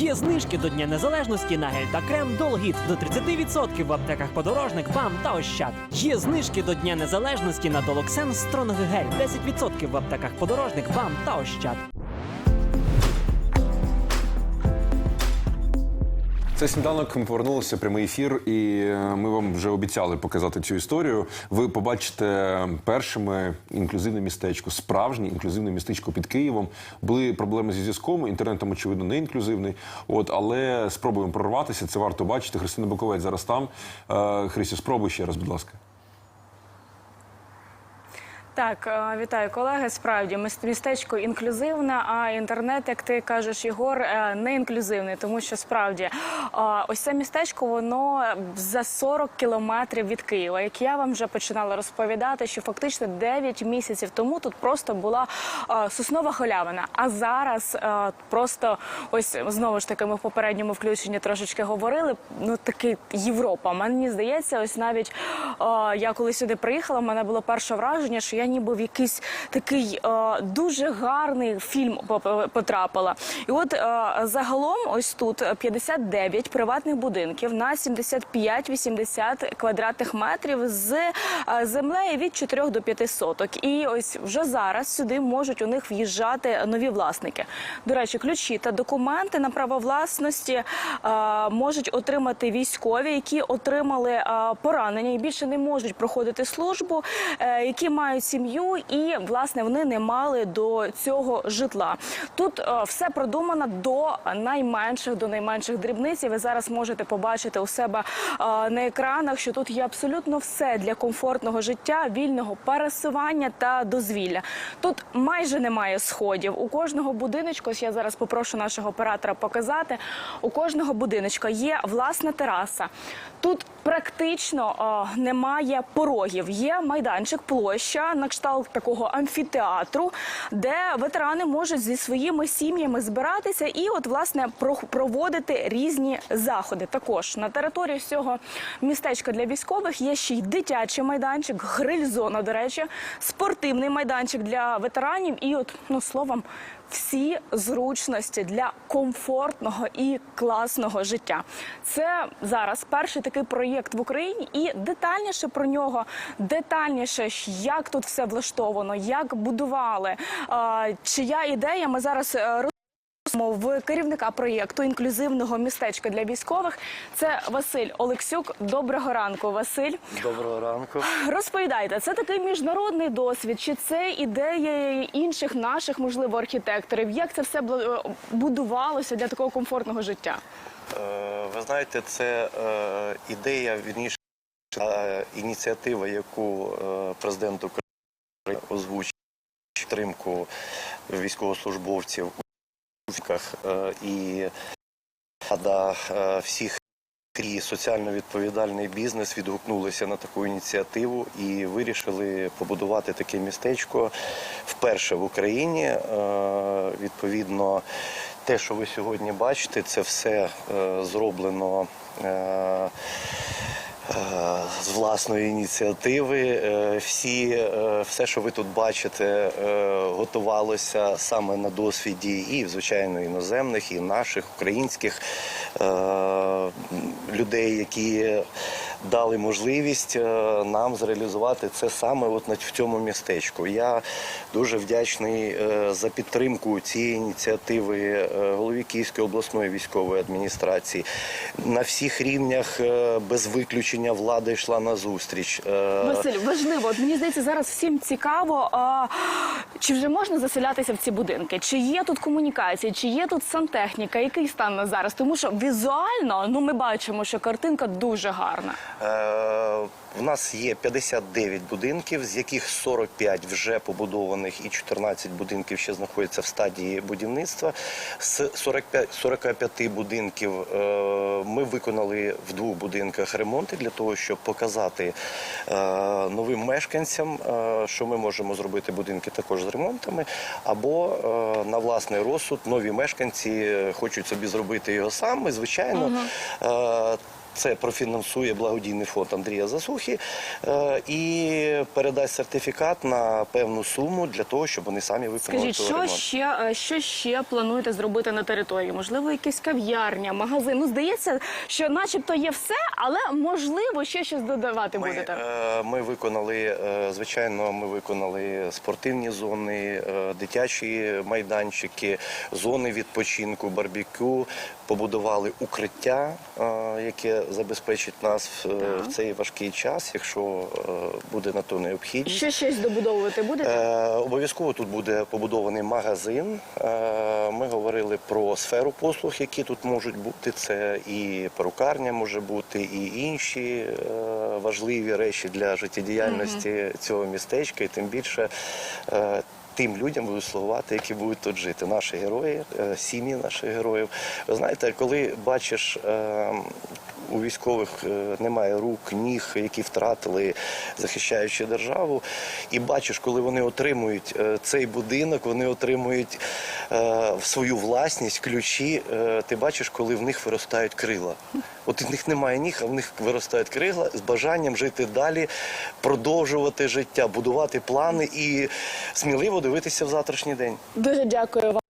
Є знижки до Дня Незалежності на гель та крем Долгіт до 30% в аптеках подорожник, БАМ та Ощад. Є знижки до Дня Незалежності на Долоксен Стронг гель 10% в аптеках подорожник, БАМ та Ощад. Це сніданок. Ми повернулися прямий ефір, і е, ми вам вже обіцяли показати цю історію. Ви побачите першими інклюзивне містечко, справжнє інклюзивне містечко під Києвом. Були проблеми зі зв'язком. Інтернетом очевидно, не інклюзивний. От, але спробуємо прорватися. Це варто бачити. Христина Боковець зараз там. Е, Христю, спробуй ще раз, будь ласка. Так, е, вітаю колеги. Справді міс- містечко інклюзивне, а інтернет, як ти кажеш, Єгор, е, не інклюзивний, тому що справді е, ось це містечко воно за 40 кілометрів від Києва. Як я вам вже починала розповідати, що фактично 9 місяців тому тут просто була соснова халявина. А зараз просто ось знову ж таки ми в попередньому включенні трошечки говорили. Ну такий Європа. Мені здається, ось навіть я коли сюди приїхала, в мене було перше враження, що я ніби в якийсь такий е, дуже гарний фільм поп- потрапила. І от е, загалом, ось тут 59 приватних будинків на 75-80 квадратних метрів з е, землею від 4 до 5 соток. І ось вже зараз сюди можуть у них в'їжджати нові власники. До речі, ключі та документи на право власності е, можуть отримати військові, які отримали е, поранення і більше не можуть проходити службу, е, які мають сім'ю, і власне вони не мали до цього житла. Тут е, все продумано до найменших, до найменших дрібниць. І ви зараз можете побачити у себе е, на екранах, що тут є абсолютно все для комфортного життя, вільного пересування та дозвілля. Тут майже немає сходів. У кожного будиночку, ось я зараз попрошу нашого оператора показати. У кожного будиночка є власна тераса. Тут практично е, немає порогів. Є майданчик, площа на кшталт такого амфітеатру, де ветерани можуть зі своїми сім'ями збиратися і, от власне, про- проводити різні заходи. Також на території цього містечка для військових є ще й дитячий майданчик, гриль-зона, до речі, спортивний майданчик для ветеранів. І, от, ну словом, всі зручності для комфортного і класного життя. Це зараз перший такий проєкт в Україні, і детальніше про нього, детальніше, як тут все влаштовано, як будували, чия ідея. Ми зараз е, розмовимо в керівника проєкту інклюзивного містечка для військових. Це Василь Олексюк. Доброго ранку, Василь. Доброго ранку. Розповідайте, це такий міжнародний досвід, чи це ідея інших наших, можливо, архітекторів? Як це все бл- будувалося для такого комфортного життя? Е, Ви знаєте, це е, ідея, вірніше, е, ініціатива, яку е, президент України озвучив підтримку військовослужбовців е, і рада е, всіх і соціально відповідальний бізнес відгукнулися на таку ініціативу і вирішили побудувати таке містечко вперше в Україні. Е, Відповідно, те, що ви сьогодні бачите, це все е, зроблено. Е, з власної ініціативи. Е, Всі, е, все, що ви тут бачите, готувалося саме на досвіді і, звичайно, іноземних, і наших, українських людей, які дали можливість е, нам зреалізувати це саме от в цьому містечку. Я дуже вдячний е, за підтримку цієї ініціативи е, голові Київської обласної військової адміністрації. На всіх рівнях без виключення влада йшла на зустріч. Василь, важливо. От мені здається, зараз всім цікаво, а, чи вже можна заселятися в ці будинки? Чи є тут комунікації, чи є тут сантехніка? Який стан на зараз? Тому що візуально ну ми бачимо, що картинка дуже гарна. Е, В нас є 59 будинків, з яких 45 вже побудованих і 14 будинків ще знаходяться в стадії будівництва. З 45, 45 будинків е, ми виконали в двох будинках ремонти для того, щоб показати е, новим мешканцям, що ми можемо зробити будинки також з ремонтами, або на власний розсуд нові мешканці хочуть собі зробити його саме. Звичайно, е, це профінансує благодійний фонд Андрія Засухи е, і передасть сертифікат на певну суму для того, щоб вони самі виконали Скажіть, що ще, е, що ще плануєте зробити на території? Можливо, якась кав'ярня, магазин? Ну, здається, що начебто є все, але можливо ще щось додавати Ми, будете. е, ми виконали, звичайно, ми виконали спортивні зони, дитячі майданчики, зони відпочинку, барбекю, побудували укриття, яке забезпечить нас в, е, в цей важкий час, якщо е, буде на то необхідність. Ще щось добудовувати будете? Е, обов'язково тут буде побудований магазин. Е, ми говорили про сферу послуг, які тут можуть бути. Це і перукарня може бути, і інші е, важливі речі для життєдіяльності цього містечка, і тим більше. Тим людям будуть слугувати, які будуть тут жити. Наші герої, е, сім'ї наших героїв. Ви знаєте, коли бачиш е, у військових е, немає рук, ніг, які втратили, захищаючи державу. І бачиш, коли вони отримують е, цей будинок, вони отримують в свою власність ключі. Ти бачиш, коли в них виростають крила. От в них немає ніг, а в них виростають крила з бажанням жити далі, продовжувати життя, будувати плани і сміливо дивитися в завтрашній день. Дуже дякую вам.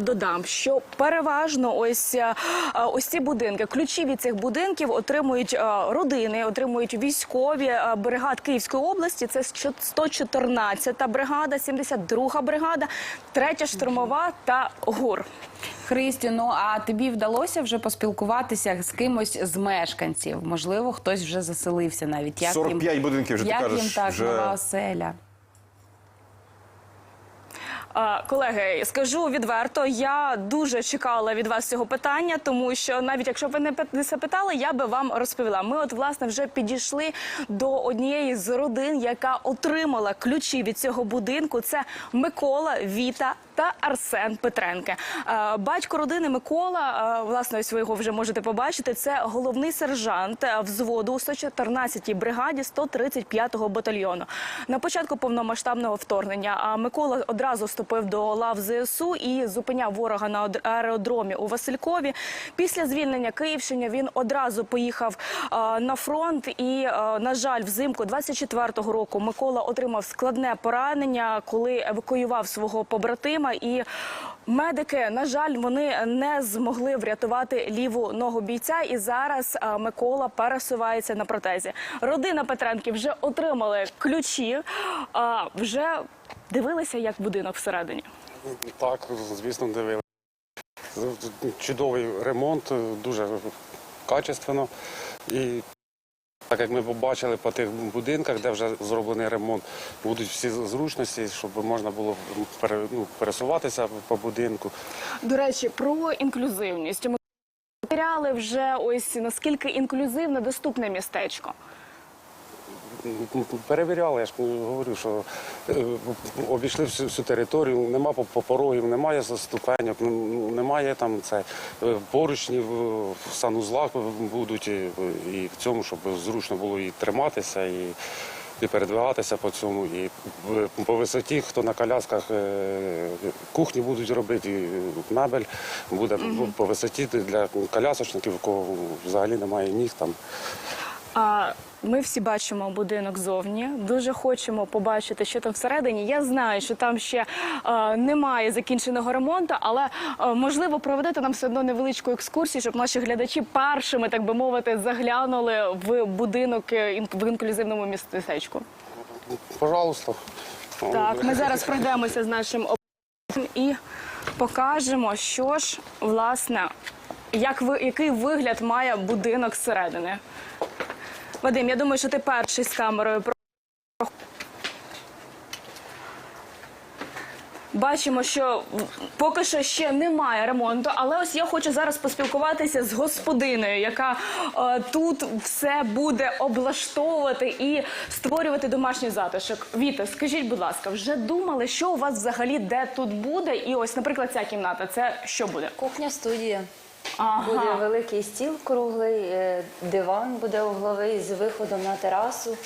Додам, що переважно ось е, ось ці будинки, ключі від цих будинків отримують е, родини, отримують військові е, бригад Київської області. Це 114-та бригада, 72-га бригада, 3-я штурмова та ГУР. Христю, ну а тобі вдалося вже поспілкуватися з кимось з мешканців? Можливо, хтось вже заселився навіть. Як 45 їм, будинків вже ти як кажеш, їм так вже- нова оселя? Колеги, скажу відверто, я дуже чекала від вас цього питання, тому що навіть якщо б ви не не запитали, я би вам розповіла. Ми, от власне, вже підійшли до однієї з родин, яка отримала ключі від цього будинку. Це Микола, Віта та Арсен Петренке. Е, Батько родини Микола, е, власне, ось ви його вже можете побачити. Це головний сержант е, взводу у 114-й бригаді 135-го батальйону. На початку повномасштабного вторгнення Микола одразу вступив до лав ЗСУ і зупиняв ворога на аеродромі у Василькові. Після звільнення Київщини він одразу поїхав на фронт. І, на жаль, взимку 24-го року Микола отримав складне поранення, коли евакуював свого побратима. І медики, на жаль, вони не змогли врятувати ліву ногу бійця. І зараз е, Микола пересувається на протезі. Родина Петренків вже отримали ключі, а вже дивилися, як будинок всередині. Так, звісно, дивилися. Чудовий ремонт, дуже качественно. І так як ми побачили по тих будинках, де вже зроблений ремонт, будуть всі зручності, щоб можна було ну, пересуватися по будинку. До речі, про інклюзивність. Ми матеріали вже ось наскільки інклюзивне доступне містечко. Перевіряли, я ж говорю, що е, обійшли всю, всю територію, нема по- по порогів, немає ступеньок, ну, немає там це е, поручнів в санузлах будуть і, і в цьому, щоб зручно було і триматися, і, і передвигатися по цьому. І по висоті, хто на колясках е, кухні будуть робити, мебель буде по висоті для колясочників, у кого взагалі немає ніг там. А ми всі бачимо будинок зовні. Дуже хочемо побачити, що там всередині. Я знаю, що там ще е, немає закінченого ремонту, але е, можливо проведете нам все одно невеличку екскурсію, щоб наші глядачі першими, так би мовити, заглянули в будинок е, в інклюзивному містечку. Пожалуйста. Так, ми зараз пройдемося з нашим і покажемо, що ж власне, як ви, який вигляд має будинок зсередини. Вадим, я думаю, що ти перший з камерою. Бачимо, що поки що ще немає ремонту, але ось я хочу зараз поспілкуватися з господиною, яка е, тут все буде облаштовувати і створювати домашній затишок. Віта, скажіть, будь ласка, вже думали, що у вас взагалі де тут буде? І ось, наприклад, ця кімната. Це що буде? Кухня студія. Ага. Буде великий стіл круглий, е, диван буде угловий з виходом на терасу.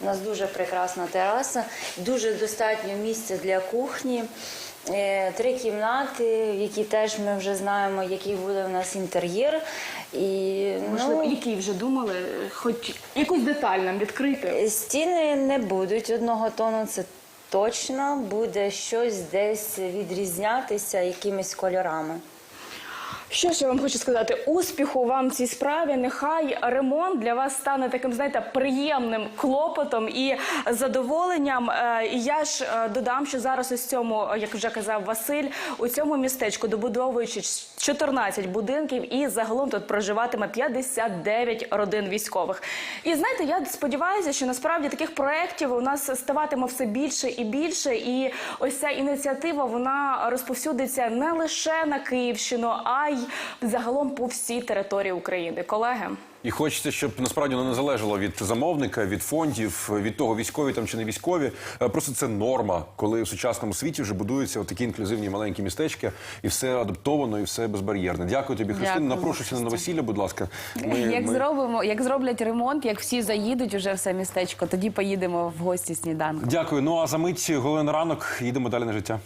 У нас дуже прекрасна тераса, дуже достатньо місця для кухні. Е, Три кімнати, в які теж ми вже знаємо, який буде у нас інтер'єр. І Можливо, ну, які вже думали, хоч якусь деталь нам відкрити. стіни не будуть одного тону, це точно буде щось десь відрізнятися якимись кольорами. Що ж я вам хочу сказати? Успіху вам в цій справі. Нехай ремонт для вас стане таким, знаєте, приємним клопотом і задоволенням. Е, І я ж е, додам, що зараз ось цьому, е, як вже казав Василь, у цьому містечку добудовуючи 14 будинків, і загалом тут проживатиме 59 родин військових. І знаєте, я сподіваюся, що насправді таких проєктів у нас ставатиме все більше і більше. І ось ця ініціатива вона розповсюдиться не лише на Київщину, а й загалом по всій території України. Колеги. І хочеться, щоб насправді воно не залежало від замовника, від фондів, від того, військові там чи не військові. Е, Просто це норма, коли в сучасному світі вже будуються такі інклюзивні маленькі містечка, і все адаптовано, і все безбар'єрне. Дякую тобі, Христина. Напрошуйся на новосілля, будь ласка. Ми- як ми- зробимо, як зроблять ремонт, як всі заїдуть уже в це містечко, тоді поїдемо в гості сніданку. Дякую. Ну а за мить Голен ранок їдемо далі на життя.